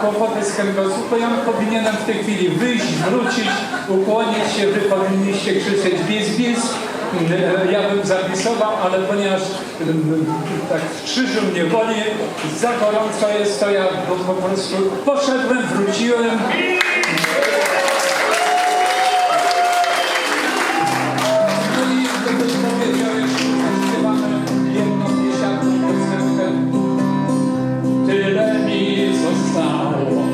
kłopoty z kręgosłup, to ja powinienem w tej chwili wyjść, wrócić, ukłonić się, wy powinniście krzyczeć bis, bis. Ja bym zapisował, ale ponieważ mm, tak w krzyżu mnie boli, za gorąco jest, to ja po prostu poszedłem, wróciłem. Mi zostało,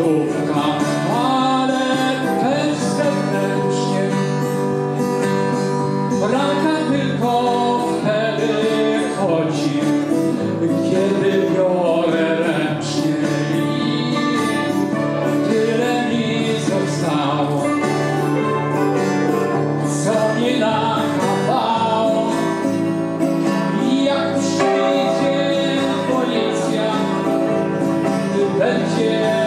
lodówka, ale też. Raka tylko wtedy chodzi, kiedy biorę ręcznie. Tyle mi zostało, co mi nakapało. Jak przyjdzie policja, będzie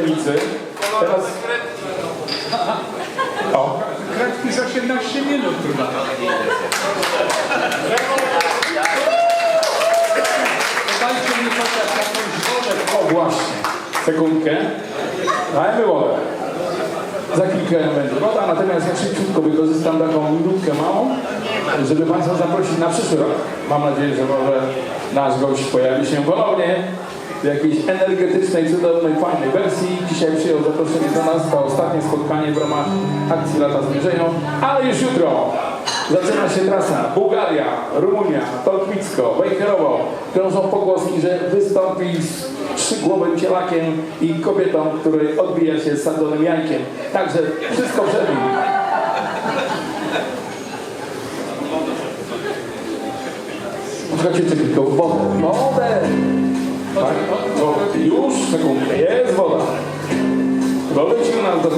Wielicy. Teraz... O, Kratki za 18 minut. Dajcie mi chociaż jakąś wodę. o właśnie, sekundkę. Dajmy wodę. Za chwilkę będzie woda, natomiast ja szybciutko wykorzystam taką minutkę małą. żeby Państwa zaprosić na przyszły rok. Mam nadzieję, że może nasz gość pojawi się ponownie w jakiejś energetycznej, cudownej, fajnej wersji. Dzisiaj przyjął zaproszenie do nas, to ostatnie spotkanie w ramach akcji Lata Zmierzenia, ale już jutro zaczyna się trasa Bułgaria, Rumunia, Tolkmicko, Wejherowo. Krążą pogłoski, że wystąpi z trzygłowym cielakiem i kobietą, której odbija się z sadzonym jajkiem. Także wszystko przed nim. Czy tylko wodę. Wodę! Tak, wodę. Już, sekundę, jest woda. Dolecił nas do.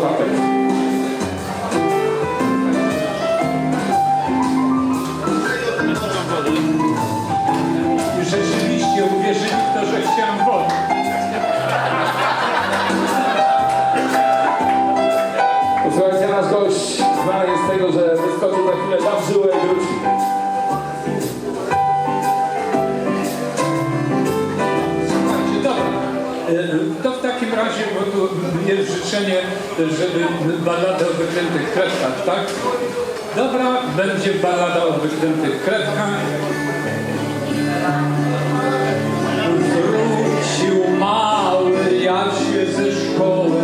I rzeczywiście uwierzyli w to, że chciałem wody. Słuchajcie, nasz gość znany jest z tego, że wyskoczył za chwilę tam żyły i jest życzenie, żeby balada o wyklętych kredkach, tak? Dobra, będzie balada o wyklętych kredkach. Wrócił mały Jasie ze szkoły,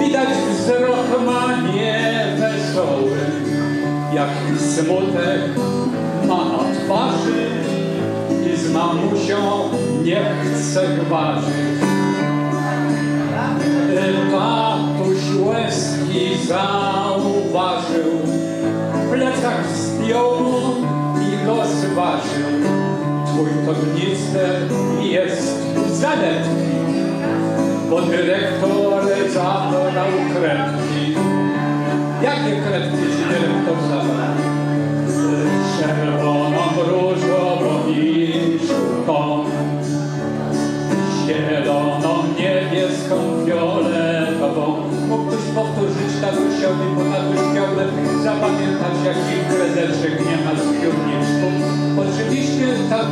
widać wzrok ma niewesoły, jaki smutek ma na twarzy i z mamusią nie chce gwarzyć. Tatuś łezki zauważył, plecak zdjął i go zważył. Twój tornister jest zaletki, bo dyrektor zabrał kredki.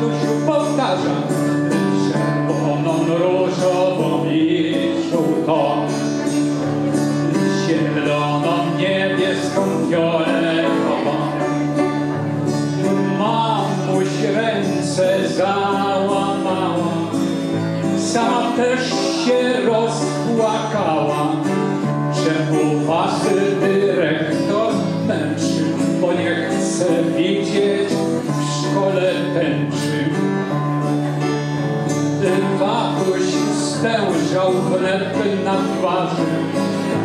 Tatusiu powtarza. Czerwoną, różową i żółtą, zieloną, niebieską, fioletową. Mamuś ręce załamała, sama też się rozpłakała. Czemu was chleb na twarzy,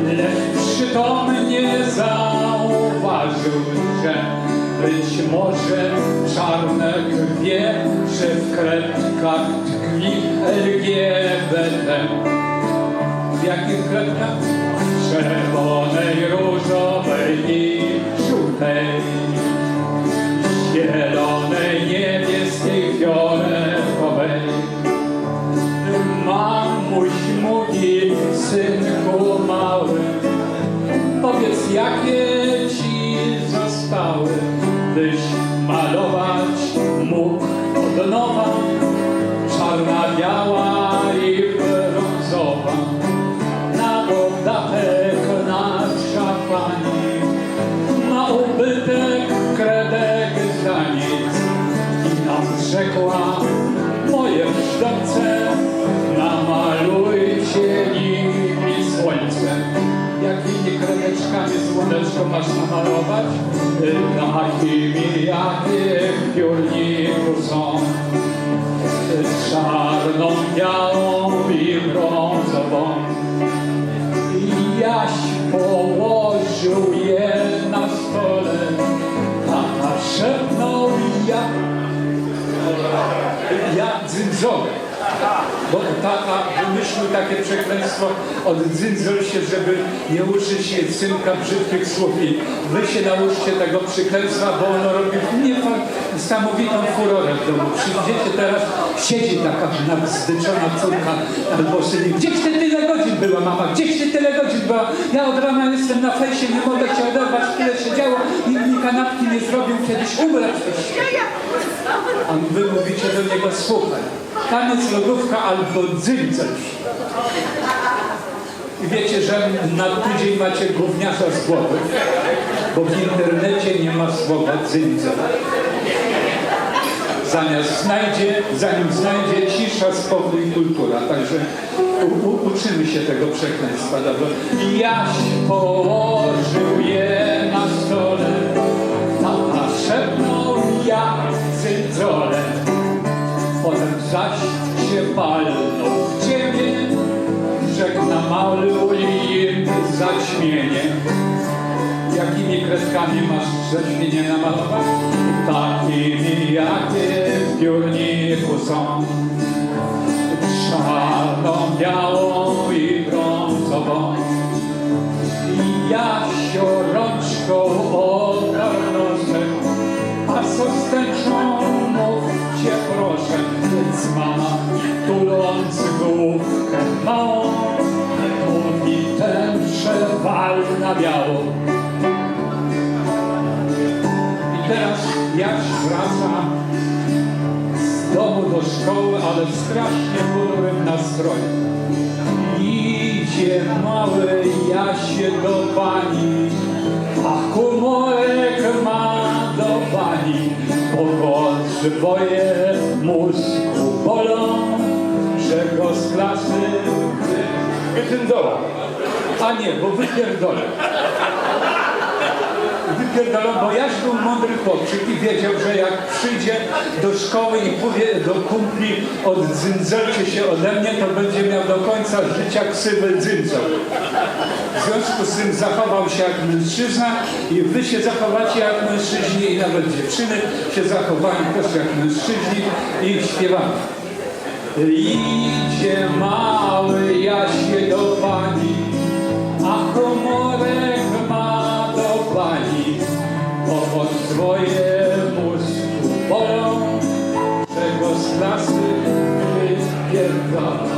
lecz przytomnie zauważył, że być może czarnek wie, że w kredkach tkwi LGBT. W jakich kredkach? Czerwonej, różowej i żółtej, zielonej, niebieskiej, fioletowej. Synku mały, powiedz jakie ci zostały, byś malować mógł od nowa, czarna, biała i brązowa, na dodatek nasza pani, na ubytek kredek za nic. I nam rzekła, słoneczko masz namalować? Takimi, jakie w piórniku są. Czarną, białą Bo tata wymyślił takie przekleństwo od się, żeby nie uczyć synka brzydkich słów. I wy się nauczcie tego przekleństwa, bo ono robi niesamowitą furorę w domu. Przyjdziecie teraz, siedzi taka nabzdyczona córka albo syn. Gdzieś ty tyle godzin była, mama? Gdzieś ty tyle godzin była? Ja od rana jestem na fejsie, nie mogę cię oderwać, tyle się działo. Nikt mi kanapki nie zrobił, kiedyś umrę. A wy mówicie do niego, słuchaj, jest lodówka albo dzyndzel. I wiecie, że na tydzień macie gówniarza z głowy. bo w internecie nie ma słowa dzyndzel. Zamiast znajdzie, zanim znajdzie cisza, spokój i kultura. Także u, u, uczymy się tego przekleństwa. Dobrze? Jaś położył je na stole, tata zaś się palnął w ciemię, rzekł namaluj im zaćmienie. Jakimi kredkami masz zaćmienie namalować? Takimi, jakie w piórniku są. Czarną, tuląc główkę małą, mówi tęczę wal na biało. I teraz Jaś wraca z domu do szkoły, ale w strasznie ponurym nastroju. Idzie mały Jasie do pani, a humorek ma do pani. Powodzy boje mózgu bolą, że go z klasy wy- Wytyndola. a nie, bo wypierdolę. Wypierdolę, bo Jaś był mądry chłopczyk i wiedział, że jak przyjdzie do szkoły i powie do kumpli oddzynzelcie się ode mnie, to będzie miał do końca życia ksywę dzyndzą. W związku z tym zachował się jak mężczyzna i wy się zachowacie jak mężczyźni i nawet dziewczyny się zachowają też jak mężczyźni i śpiewamy. Idzie mały Jasie do pani, a komorek ma do pani. Pomoc swoje mózgu bolą, czego z klasy wypierdolą.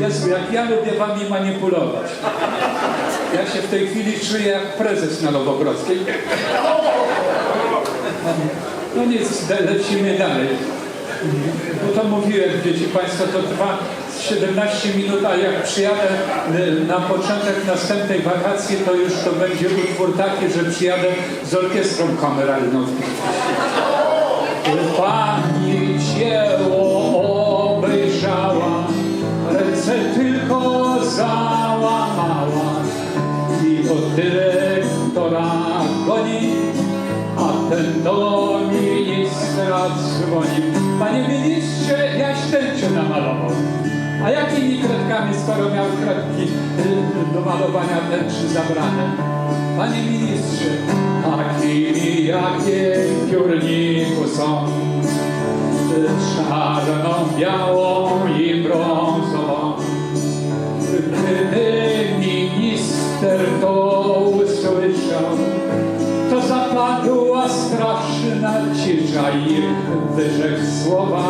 Jezu, jak ja lubię wami manipulować. Ja się w tej chwili czuję jak prezes na Nowogrodzkiej. No nic, lecimy dalej. Bo to mówiłem, wiecie Państwo, to trwa 17 minut, a jak przyjadę y, na początek następnej wakacji, to już to będzie utwór taki, że przyjadę z orkiestrą kameralną. Pani dzieło obejrzała, ręce tylko załamała i od dyrektora goni, a ten do ministra dzwoni. Panie ministrze, jaś tęczę namalował. A jakimi kredkami, skoro miał kredki y, do malowania tęczy zabrane? Panie ministrze, takimi jakie w piórniku są. Czarną, białą i brązową. Gdyby minister to usłyszał, to zapadła straszna cisza i wyrzekł słowa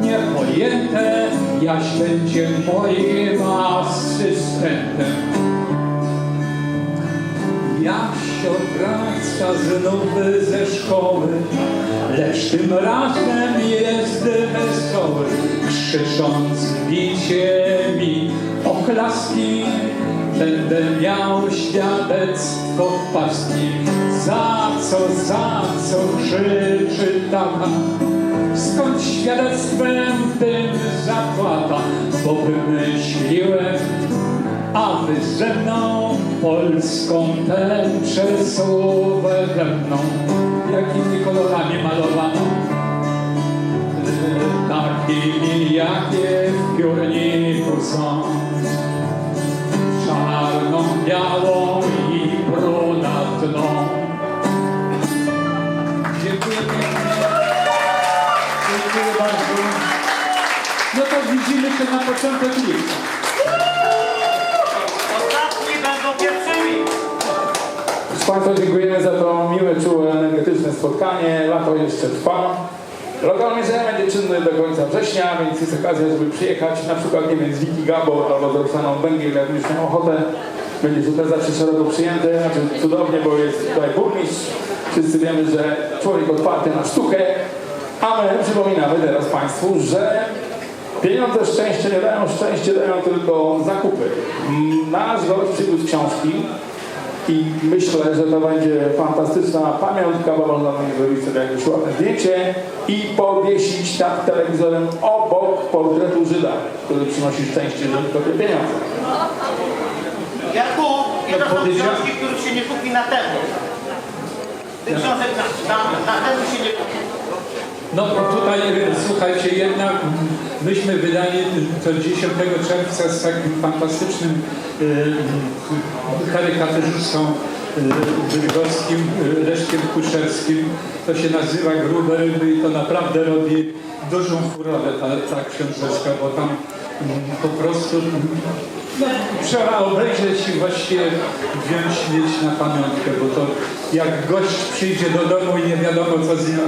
niepojęte, Jaś będzie moim asystentem. Jasio wraca znów ze szkoły, lecz tym razem jest wesoły, krzycząc bicie mi oklaski, będę miał świadectwo w paski. Za co, za co krzyczy tata? Skąd świadectwem tym zapłata? Bo wymyśliłem a wy ze mną polską tęczę suwerenną. Jakimi kolorami malowano? Y, Takimi, jakie w piórniku są. Białą i brunatną. Dziękuję pięknie. Dziękuję bardzo. No to widzimy się na początek lipca. Ostatni będą pierwszymi. Proszę Państwa, dziękujemy za to miłe, czułe, energetyczne spotkanie. Lato jeszcze trwa. Lokal muzeum będzie czynny do końca września, więc jest okazja, żeby przyjechać na przykład, nie wiem, z Wiki Gabo albo z Roxaną Węgiel, jak już miał ochotę. Będzie też zawsze szeroko przyjęte, znaczy cudownie, bo jest tutaj burmistrz. Wszyscy wiemy, że człowiek otwarty na sztukę. A my przypominamy teraz Państwu, że pieniądze szczęście nie dają, szczęście dają tylko zakupy. Nasz gość przywiózł książki, i myślę, że to będzie fantastyczna pamiątka, bo można będzie zrobić sobie jakieś ładne zdjęcie i powiesić nad telewizorem obok portretu Żyda, który przynosi szczęście, że to pieniądze. I to są książki, których się nie kupi na temu. Tych książek na, na, na temu się nie kupi. No tutaj y, słuchajcie, jednak myśmy wydali to 10 czerwca z takim fantastycznym y, y, karykaturzystą bydgoskim, Leszkiem Kuszerskim. To się nazywa Grube Ryby i to naprawdę robi dużą furorę ta, ta książeczka, bo tam mm, po prostu mm, trzeba obejrzeć i właściwie wziąć, mieć na pamiątkę, bo to jak gość przyjdzie do domu i nie wiadomo co z nim